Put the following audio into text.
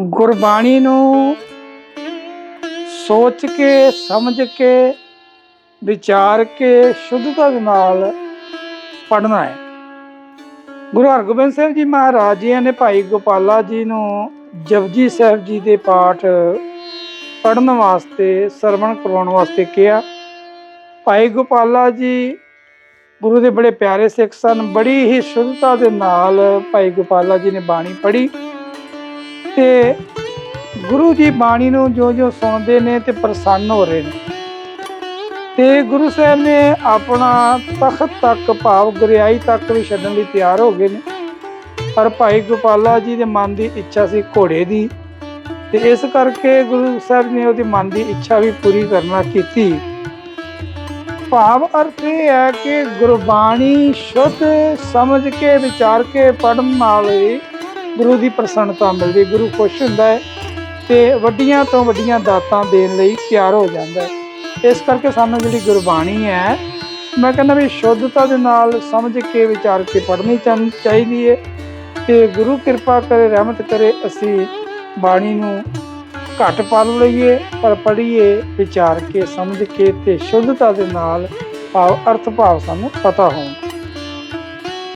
ਗੁਰਬਾਣੀ ਨੂੰ ਸੋਚ ਕੇ, ਸਮਝ ਕੇ, ਵਿਚਾਰ ਕੇ ਸ਼ੁੱਧਤਾ ਦੇ ਨਾਲ ਪੜ੍ਹਨਾ ਹੈ। ਗੁਰੂ ਹਰਗੋਬਿੰਦ ਸਾਹਿਬ ਜੀ ਮਹਾਰਾਜ ਜੀ ਨੇ ਭਾਈ ਗੋਪਾਲਾ ਜੀ ਨੂੰ ਜਪਜੀ ਸਾਹਿਬ ਜੀ ਦੇ ਪਾਠ ਪੜ੍ਹਨ ਵਾਸਤੇ, ਸਰਵਣ ਕਰਵਾਉਣ ਵਾਸਤੇ ਕਿਹਾ। ਭਾਈ ਗੋਪਾਲਾ ਜੀ ਗੁਰੂ ਦੇ ਬੜੇ ਪਿਆਰੇ ਸਿੱਖ ਸਨ। ਬੜੀ ਹੀ ਸ਼ੁੱਧਤਾ ਦੇ ਨਾਲ ਭਾਈ ਗੋਪਾਲਾ ਜੀ ਨੇ ਬਾਣੀ ਪੜ੍ਹੀ। ਤੇ ਗੁਰੂ ਜੀ ਬਾਣੀ ਨੂੰ ਜੋ ਜੋ ਸੁਣਦੇ ਨੇ ਤੇ ਪ੍ਰਸੰਨ ਹੋ ਰਹੇ ਨੇ। ਤੇ ਗੁਰੂ ਸਾਹਿਬ ਨੇ ਆਪਣਾ ਤਖਤ ਤੱਕ, ਭਾਵ ਗੁਰਿਆਈ ਤੱਕ ਵੀ ਛੱਡਣ ਲਈ ਤਿਆਰ ਹੋ ਗਏ ਨੇ। ਪਰ ਭਾਈ ਗੋਪਾਲਾ ਜੀ ਦੇ ਮਨ ਦੀ ਇੱਛਾ ਸੀ ਘੋੜੇ ਦੀ ਤੇ ਇਸ ਕਰਕੇ ਗੁਰੂ ਸਾਹਿਬ ਨੇ ਉਹਦੀ ਮਨ ਦੀ ਇੱਛਾ ਵੀ ਪੂਰੀ ਕਰਨਾ ਕੀਤੀ। ਭਾਵ ਅਰਥ ਇਹ ਹੈ ਕਿ ਗੁਰਬਾਣੀ ਸ਼ੁੱਧ, ਸਮਝ ਕੇ, ਵਿਚਾਰ ਕੇ ਪੜਨ ਨਾਲ ਹੀ ਗੁਰੂ ਦੀ ਪ੍ਰਸੰਨਤਾ ਮਿਲਦੀ ਗੁਰੂ ਖੁਸ਼ ਹੁੰਦਾ ਹੈ ਤੇ ਵੱਡੀਆਂ ਤੋਂ ਵੱਡੀਆਂ ਦਾਤਾਂ ਦੇਣ ਲਈ ਤਿਆਰ ਹੋ ਜਾਂਦਾ ਹੈ। ਇਸ ਕਰਕੇ ਸਾਨੂੰ ਜਿਹੜੀ ਗੁਰਬਾਣੀ ਹੈ, ਮੈਂ ਕਹਿੰਦਾ ਵੀ ਸ਼ੁੱਧਤਾ ਦੇ ਨਾਲ ਸਮਝ ਕੇ ਵਿਚਾਰ ਕੇ ਪੜ੍ਹਨੀ ਚਾਹ- ਚਾਹੀਦੀ ਹੈ ਤੇ ਗੁਰੂ ਕਿਰਪਾ ਕਰੇ, ਰਹਿਮਤ ਕਰੇ, ਅਸੀਂ ਬਾਣੀ ਨੂੰ ਘੱਟ ਪੜ੍ਹ ਲਈਏ, ਪਰ ਪੜ੍ਹੀਏ, ਵਿਚਾਰ ਕੇ, ਸਮਝ ਕੇ ਤੇ ਸ਼ੁੱਧਤਾ ਦੇ ਨਾਲ ਭਾਵ ਅਰਥ ਭਾਵ ਸਾਨੂੰ ਪਤਾ ਹੋਣ।